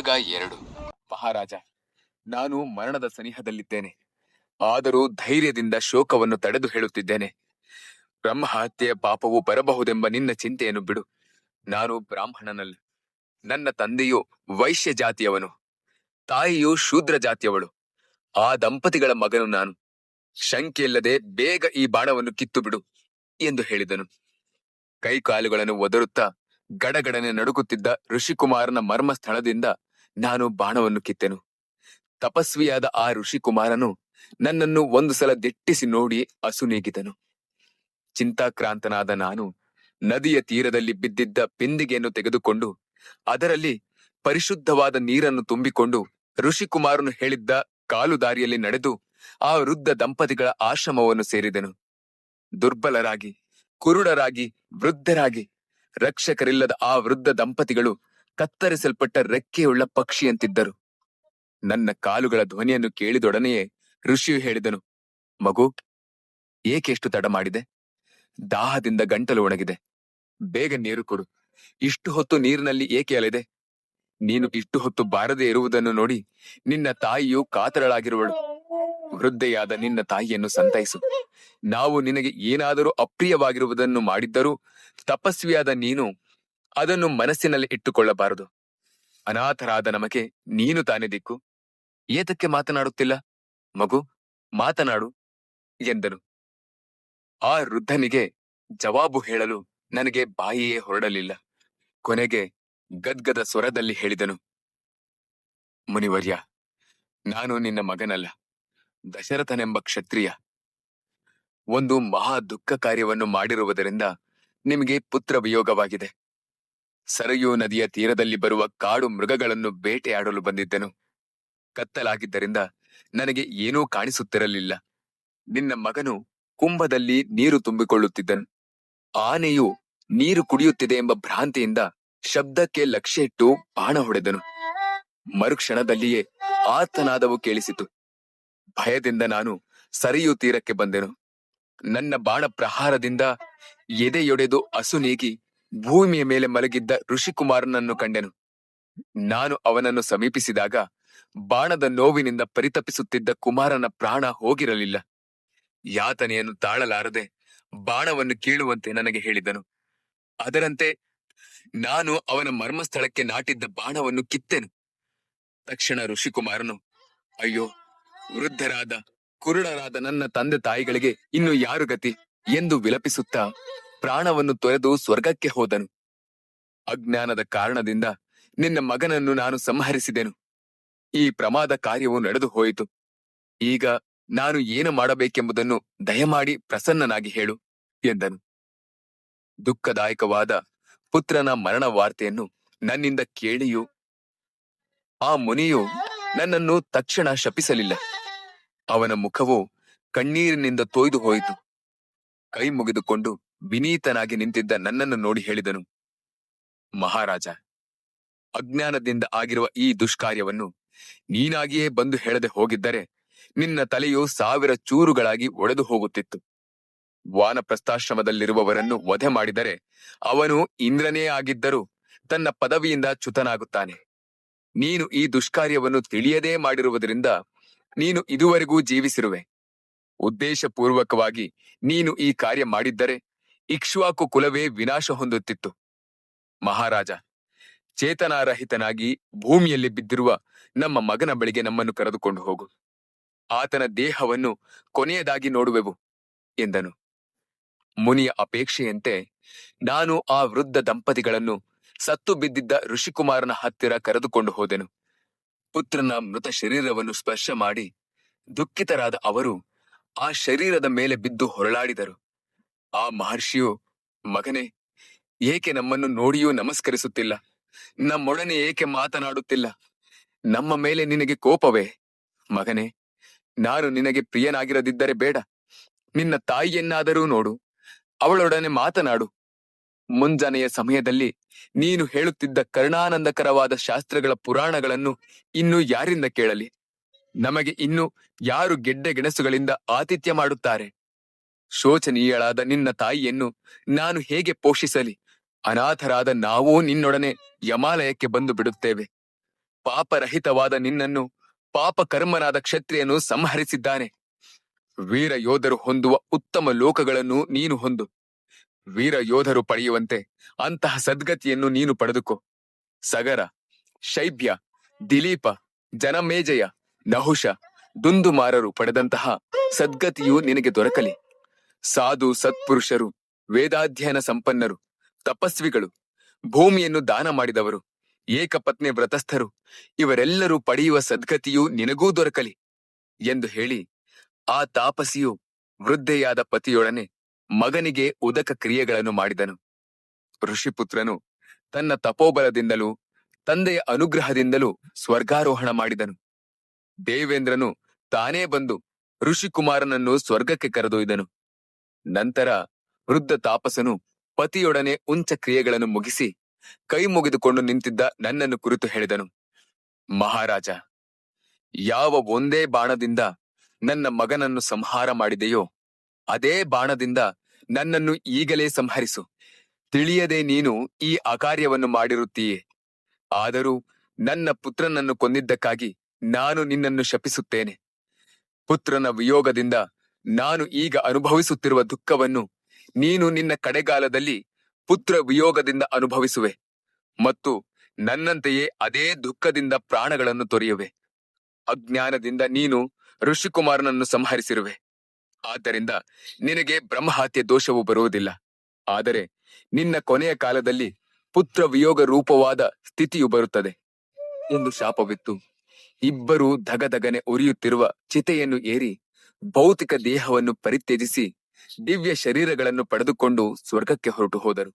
ಭಾಗ ಎರಡು. ಮಹಾರಾಜ, ನಾನು ಮರಣದ ಸನಿಹದಲ್ಲಿದ್ದೇನೆ. ಆದರೂ ಧೈರ್ಯದಿಂದ ಶೋಕವನ್ನು ತಡೆದು ಹೇಳುತ್ತಿದ್ದೇನೆ. ಬ್ರಹ್ಮಹತ್ಯೆಯ ಪಾಪವು ಬರಬಹುದೆಂಬ ನಿನ್ನ ಚಿಂತೆಯನ್ನು ಬಿಡು. ನಾನು ಬ್ರಾಹ್ಮಣನಲ್ಲ. ನನ್ನ ತಂದೆಯು ವೈಶ್ಯ ಜಾತಿಯವನು. ತಾಯಿಯು ಶೂದ್ರ ಜಾತಿಯವಳು. ಆ ದಂಪತಿಗಳ ಮಗನು ನಾನು. ಶಂಕೆಯಿಲ್ಲದೆ ಬೇಗ ಈ ಬಾಣವನ್ನು ಕಿತ್ತು ಬಿಡು ಎಂದು ಹೇಳಿದನು. ಕೈಕಾಲುಗಳನ್ನು ಒದರುತ್ತಾ ಗಡಗಡನೆ ನಡುಗುತ್ತಿದ್ದ ಋಷಿಕುಮಾರನ ಮರ್ಮ ಸ್ಥಳದಿಂದ ನಾನು ಬಾಣವನ್ನು ಕಿತ್ತೆನು. ತಪಸ್ವಿಯಾದ ಆ ಋಷಿಕುಮಾರನು ನನ್ನನ್ನು ಒಂದು ಸಲ ದಿಟ್ಟಿಸಿ ನೋಡಿ ಅಸುನೀಗಿದನು ಚಿಂತಾಕ್ರಾಂತನಾದ ನಾನು ನದಿಯ ತೀರದಲ್ಲಿ ಬಿದ್ದಿದ್ದ ಪಿಂದಿಗೆಯನ್ನು ತೆಗೆದುಕೊಂಡು ಅದರಲ್ಲಿ ಪರಿಶುದ್ಧವಾದ ನೀರನ್ನು ತುಂಬಿಕೊಂಡು ಋಷಿಕುಮಾರನು ಹೇಳಿದ್ದ ಕಾಲು ದಾರಿಯಲ್ಲಿ ನಡೆದು ಆ ವೃದ್ಧ ದಂಪತಿಗಳ ಆಶ್ರಮವನ್ನು ಸೇರಿದನು. ದುರ್ಬಲರಾಗಿ, ಕುರುಡರಾಗಿ, ವೃದ್ಧರಾಗಿ ರಕ್ಷಕರಿಲ್ಲದ ಆ ವೃದ್ಧ ದಂಪತಿಗಳು ಕತ್ತರಿಸಲ್ಪಟ್ಟ ರೆಕ್ಕೆಯುಳ್ಳ ಪಕ್ಷಿಯಂತಿದ್ದರು ನನ್ನ ಕಾಲುಗಳ ಧ್ವನಿಯನ್ನು ಕೇಳಿದೊಡನೆಯೇ ಋಷಿಯು ಹೇಳಿದನು, ಮಗು ಏಕೆಷ್ಟು ತಡ ಮಾಡಿದೆ? ದಾಹದಿಂದ ಗಂಟಲು ಒಣಗಿದೆ. ಬೇಗ ನೀರು ಕೊಡು. ಇಷ್ಟು ಹೊತ್ತು ನೀರಿನಲ್ಲಿ ಏಕೆ ಅಲೆದೆ? ನೀನು ಇಷ್ಟು ಹೊತ್ತು ಬಾರದೆ ಇರುವುದನ್ನು ನೋಡಿ ನಿನ್ನ ತಾಯಿಯು ಕಾತರಳಾಗಿರುವಳು. ವೃದ್ಧೆಯಾದ ನಿನ್ನ ತಾಯಿಯನ್ನು ಸಂತೈಸು. ನಾವು ನಿನಗೆ ಏನಾದರೂ ಅಪ್ರಿಯವಾಗಿರುವುದನ್ನು ಮಾಡಿದ್ದರೂ ತಪಸ್ವಿಯಾದ ನೀನು ಅದನ್ನು ಮನಸ್ಸಿನಲ್ಲಿ ಇಟ್ಟುಕೊಳ್ಳಬಾರದು. ಅನಾಥರಾದ ನಮಗೆ ನೀನು ತಾನೆ ದಿಕ್ಕು. ಏತಕ್ಕೆ ಮಾತನಾಡುತ್ತಿಲ್ಲ? ಮಗು, ಮಾತನಾಡು, ಎಂದನು. ಆ ವೃದ್ಧನಿಗೆ ಜವಾಬು ಹೇಳಲು ನನಗೆ ಬಾಯಿಯೇ ಹೊರಡಲಿಲ್ಲ. ಕೊನೆಗೆ ಗದ್ಗದ ಸ್ವರದಲ್ಲಿ ಹೇಳಿದನು. ಮುನಿವರ್ಯ, ನಾನು ನಿನ್ನ ಮಗನಲ್ಲ, ದಶರಥನೆಂಬ ಕ್ಷತ್ರಿಯ. ಒಂದು ಮಹಾ ದುಃಖ ಕಾರ್ಯವನ್ನು ಮಾಡಿರುವುದರಿಂದ ನಿಮಗೆ ಪುತ್ರ ವಿಯೋಗವಾಗಿದೆ ಸರಯೂ ನದಿಯ ತೀರದಲ್ಲಿ ಬರುವ ಕಾಡು ಮೃಗಗಳನ್ನು ಬೇಟೆಯಾಡಲು ಬಂದಿದ್ದೆನು. ಕತ್ತಲಾಗಿದ್ದರಿಂದ ನನಗೆ ಏನೂ ಕಾಣಿಸುತ್ತಿರಲಿಲ್ಲ. ನಿನ್ನ ಮಗನು ಕುಂಭದಲ್ಲಿ ನೀರು ತುಂಬಿಕೊಳ್ಳುತ್ತಿದ್ದನು. ಆನೆಯು ನೀರು ಕುಡಿಯುತ್ತಿದೆ ಎಂಬ ಭ್ರಾಂತಿಯಿಂದ ಶಬ್ದಕ್ಕೆ ಲಕ್ಷ್ಯ ಇಟ್ಟು ಬಾಣ ಹೊಡೆದನು. ಮರುಕ್ಷಣದಲ್ಲಿಯೇ ಆತನಾದವು ಕೇಳಿಸಿತು. ಭಯದಿಂದ ನಾನು ಸರಿಯು ತೀರಕ್ಕೆ ಬಂದೆನು. ನನ್ನ ಬಾಣ ಪ್ರಹಾರದಿಂದ ಎದೆಯೊಡೆದು ಅಸುನೀಗಿ ಭೂಮಿಯ ಮೇಲೆ ಮಲಗಿದ್ದ ಋಷಿಕುಮಾರನನ್ನು ಕಂಡೆನು. ನಾನು ಅವನನ್ನು ಸಮೀಪಿಸಿದಾಗ ಬಾಣದ ನೋವಿನಿಂದ ಪರಿತಪಿಸುತ್ತಿದ್ದ ಕುಮಾರನ ಪ್ರಾಣ ಹೋಗಿರಲಿಲ್ಲ. ಯಾತನೆಯನ್ನು ತಾಳಲಾರದೆ ಬಾಣವನ್ನು ಕೀಳುವಂತೆ ನನಗೆ ಹೇಳಿದನು. ಅದರಂತೆ ನಾನು ಅವನ ಮರ್ಮಸ್ಥಳಕ್ಕೆ ನಾಟಿದ್ದ ಬಾಣವನ್ನು ಕಿತ್ತೆನು. ತಕ್ಷಣ ಋಷಿಕುಮಾರನು, ಅಯ್ಯೋ, ವೃದ್ಧರಾದ, ಕುರುಡರಾದ ನನ್ನ ತಂದೆ ತಾಯಿಗಳಿಗೆ ಇನ್ನು ಯಾರು ಗತಿ? ಎಂದು ವಿಲಪಿಸುತ್ತಾ ಪ್ರಾಣವನ್ನು ತೊರೆದು ಸ್ವರ್ಗಕ್ಕೆ ಹೋದನು. ಅಜ್ಞಾನದ ಕಾರಣದಿಂದ ನಿನ್ನ ಮಗನನ್ನು ನಾನು ಸಂಹರಿಸಿದೆನು. ಈ ಪ್ರಮಾದ ಕಾರ್ಯವು ನಡೆದು ಹೋಯಿತು ಈಗ ನಾನು ಏನು ಮಾಡಬೇಕೆಂಬುದನ್ನು ದಯಮಾಡಿ ಪ್ರಸನ್ನನಾಗಿ ಹೇಳು, ಎಂದನು. ದುಃಖದಾಯಕವಾದ ಪುತ್ರನ ಮರಣ ವಾರ್ತೆಯನ್ನು ನನ್ನಿಂದ ಕೇಳಿಯು, ಆ ಮುನಿಯು ನನ್ನನ್ನು ತಕ್ಷಣ ಶಪಿಸಲಿಲ್ಲ. ಅವನ ಮುಖವು ಕಣ್ಣೀರಿನಿಂದ ತೊಯ್ದು ಹೋಯಿತು ಕೈ ಮುಗಿದುಕೊಂಡು ವಿನೀತನಾಗಿ ನಿಂತಿದ್ದ ನನ್ನನ್ನು ನೋಡಿ ಹೇಳಿದನು, ಮಹಾರಾಜ, ಅಜ್ಞಾನದಿಂದ ಆಗಿರುವ ಈ ದುಷ್ಕಾರ್ಯವನ್ನು ನೀನಾಗಿಯೇ ಬಂದು ಹೇಳದೆ ಹೋಗಿದ್ದರೆ ನಿನ್ನ ತಲೆಯು ಸಾವಿರ ಚೂರುಗಳಾಗಿ ಒಡೆದು ಹೋಗುತ್ತಿತ್ತು. ವಾನಪ್ರಸ್ಥಾಶ್ರಮದಲ್ಲಿರುವವರನ್ನು ವಧೆ ಮಾಡಿದರೆ ಅವನು ಇಂದ್ರನೇ ಆಗಿದ್ದರೂ ತನ್ನ ಪದವಿಯಿಂದ ಚ್ಯುತನಾಗುತ್ತಾನೆ. ನೀನು ಈ ದುಷ್ಕಾರ್ಯವನ್ನು ತಿಳಿಯದೇ ಮಾಡಿರುವುದರಿಂದ ನೀನು ಇದುವರೆಗೂ ಜೀವಿಸಿರುವೆ. ಉದ್ದೇಶಪೂರ್ವಕವಾಗಿ ನೀನು ಈ ಕಾರ್ಯ ಮಾಡಿದ್ದರೆ ಇಕ್ಷ್ವಾಕು ಕುಲವೇ ವಿನಾಶ ಹೊಂದುತ್ತಿತ್ತು. ಮಹಾರಾಜ, ಚೇತನಾರಹಿತನಾಗಿ ಭೂಮಿಯಲ್ಲಿ ಬಿದ್ದಿರುವ ನಮ್ಮ ಮಗನ ಬಳಿಗೆ ನಮ್ಮನ್ನು ಕರೆದುಕೊಂಡು ಹೋಗು. ಆತನ ದೇಹವನ್ನು ಕೊನೆಯದಾಗಿ ನೋಡುವೆವು ಎಂದನು. ಮುನಿಯ ಅಪೇಕ್ಷೆಯಂತೆ ನಾನು ಆ ವೃದ್ಧ ದಂಪತಿಗಳನ್ನು ಸತ್ತು ಬಿದ್ದಿದ್ದ ಋಷಿಕುಮಾರನ ಹತ್ತಿರ ಕರೆದುಕೊಂಡು ಹೋದೆನು. ಪುತ್ರನ ಮೃತ ಶರೀರವನ್ನು ಸ್ಪರ್ಶ ಮಾಡಿ ದುಃಖಿತರಾದ ಅವರು ಆ ಶರೀರದ ಮೇಲೆ ಬಿದ್ದು ಹೊರಳಾಡಿದರು. ಆ ಮಹರ್ಷಿಯು, ಮಗನೇ, ಏಕೆ ನಮ್ಮನ್ನು ನೋಡಿಯೂ ನಮಸ್ಕರಿಸುತ್ತಿಲ್ಲ? ನಮ್ಮೊಡನೆ ಏಕೆ ಮಾತನಾಡುತ್ತಿಲ್ಲ? ನಮ್ಮ ಮೇಲೆ ನಿನಗೆ ಕೋಪವೇ? ಮಗನೇ, ನಾನು ನಿನಗೆ ಪ್ರಿಯನಾಗಿರದಿದ್ದರೆ ಬೇಡ. ನಿನ್ನ ತಾಯಿಯನ್ನಾದರೂ ನೋಡು. ಅವಳೊಡನೆ ಮಾತನಾಡು. ಮುಂಜಾನೆಯ ಸಮಯದಲ್ಲಿ ನೀನು ಹೇಳುತ್ತಿದ್ದ ಕರ್ಣಾನಂದಕರವಾದ ಶಾಸ್ತ್ರಗಳ ಪುರಾಣಗಳನ್ನು ಇನ್ನು ಯಾರಿಂದ ಕೇಳಲಿ? ನಮಗೆ ಇನ್ನು ಯಾರು ಗೆಡ್ಡೆ ಗೆಣಸುಗಳಿಂದ ಆತಿಥ್ಯ ಮಾಡುತ್ತಾರೆ? ಶೋಚನೀಯಳಾದ ನಿನ್ನ ತಾಯಿಯನ್ನು ನಾನು ಹೇಗೆ ಪೋಷಿಸಲಿ? ಅನಾಥರಾದ ನಾವೂ ನಿನ್ನೊಡನೆ ಯಮಾಲಯಕ್ಕೆ ಬಂದು ಬಿಡುತ್ತೇವೆ. ಪಾಪರಹಿತವಾದ ನಿನ್ನನ್ನು ಪಾಪಕರ್ಮನಾದ ಕ್ಷತ್ರಿಯನ್ನು ಸಂಹರಿಸಿದ್ದಾನೆ. ವೀರ ಯೋಧರು ಹೊಂದುವ ಉತ್ತಮ ಲೋಕಗಳನ್ನು ನೀನು ಹೊಂದು. ವೀರ ಯೋಧರು ಪಡೆಯುವಂತೆ ಅಂತಹ ಸದ್ಗತಿಯನ್ನು ನೀನು ಪಡೆದುಕೋ. ಸಗರ, ಶೈಬ್ಯ, ದಿಲೀಪ, ಜನಮೇಜಯ ನಹುಷ, ದುಂದುಮಾರರು ಪಡೆದಂತಹ ಸದ್ಗತಿಯು ನಿನಗೆ ದೊರಕಲಿ. ಸಾಧು, ಸತ್ಪುರುಷರು, ವೇದಾಧ್ಯಯನ ಸಂಪನ್ನರು, ತಪಸ್ವಿಗಳು, ಭೂಮಿಯನ್ನು ದಾನ ಮಾಡಿದವರು ಏಕಪತ್ನಿ ವ್ರತಸ್ಥರು, ಇವರೆಲ್ಲರೂ ಪಡೆಯುವ ಸದ್ಗತಿಯು ನಿನಗೂ ದೊರಕಲಿ ಎಂದು ಹೇಳಿ ಆ ತಾಪಸಿಯು ವೃದ್ಧೆಯಾದ ಪತಿಯೊಡನೆ ಮಗನಿಗೆ ಉದಕ ಕ್ರಿಯೆಗಳನ್ನು ಮಾಡಿದನು. ಋಷಿಪುತ್ರನು ತನ್ನ ತಪೋಬಲದಿಂದಲೂ ತಂದೆಯ ಅನುಗ್ರಹದಿಂದಲೂ ಸ್ವರ್ಗಾರೋಹಣ ಮಾಡಿದನು. ದೇವೇಂದ್ರನು ತಾನೇ ಬಂದು ಋಷಿಕುಮಾರನನ್ನು ಸ್ವರ್ಗಕ್ಕೆ ಕರೆದೊಯ್ದನು. ನಂತರ ವೃದ್ಧ ತಾಪಸನು ಪತಿಯೊಡನೆ ಉಂಚ ಕ್ರಿಯೆಗಳನ್ನು ಮುಗಿಸಿ ಕೈ ಮುಗಿದುಕೊಂಡು ನಿಂತಿದ್ದ ನನ್ನನ್ನು ಕುರಿತು ಹೇಳಿದನು. ಮಹಾರಾಜ, ಯಾವ ಒಂದೇ ಬಾಣದಿಂದ ನನ್ನ ಮಗನನ್ನು ಸಂಹಾರ ಮಾಡಿದೆಯೋ ಅದೇ ಬಾಣದಿಂದ ನನ್ನನ್ನು ಈಗಲೇ ಸಂಹರಿಸು. ತಿಳಿಯದೆ ನೀನು ಈ ಅಕಾರ್ಯವನ್ನು ಮಾಡಿರುತ್ತೀಯೇ. ಆದರೂ ನನ್ನ ಪುತ್ರನನ್ನು ಕೊಂದಿದ್ದಕ್ಕಾಗಿ ನಾನು ನಿನ್ನನ್ನು ಶಪಿಸುತ್ತೇನೆ. ಪುತ್ರನ ವಿಯೋಗದಿಂದ ನಾನು ಈಗ ಅನುಭವಿಸುತ್ತಿರುವ ದುಃಖವನ್ನು ನೀನು ನಿನ್ನ ಕಡೆಗಾಲದಲ್ಲಿ ಪುತ್ರ ವಿಯೋಗದಿಂದ ಅನುಭವಿಸುವೆ ಮತ್ತು ನನ್ನಂತೆಯೇ ಅದೇ ದುಃಖದಿಂದ ಪ್ರಾಣಗಳನ್ನು ತೊರೆಯುವೆ. ಅಜ್ಞಾನದಿಂದ ನೀನು ಋಷಿಕುಮಾರನನ್ನು ಸಂಹರಿಸಿರುವೆ. ಆದ್ದರಿಂದ ನಿನಗೆ ಬ್ರಹ್ಮಹತ್ಯೆ ದೋಷವು ಬರುವುದಿಲ್ಲ. ಆದರೆ ನಿನ್ನ ಕೊನೆಯ ಕಾಲದಲ್ಲಿ ಪುತ್ರ ವಿಯೋಗ ರೂಪವಾದ ಸ್ಥಿತಿಯು ಬರುತ್ತದೆ ಎಂದು ಶಾಪವಿತ್ತು. ಇಬ್ಬರೂ ಧಗಧಗನೆ ಉರಿಯುತ್ತಿರುವ ಚಿತೆಯನ್ನು ಏರಿ ಭೌತಿಕ ದೇಹವನ್ನು ಪರಿತ್ಯಜಿಸಿ ದಿವ್ಯ ಶರೀರಗಳನ್ನು ಪಡೆದುಕೊಂಡು ಸ್ವರ್ಗಕ್ಕೆ ಹೊರಟು ಹೋದರು.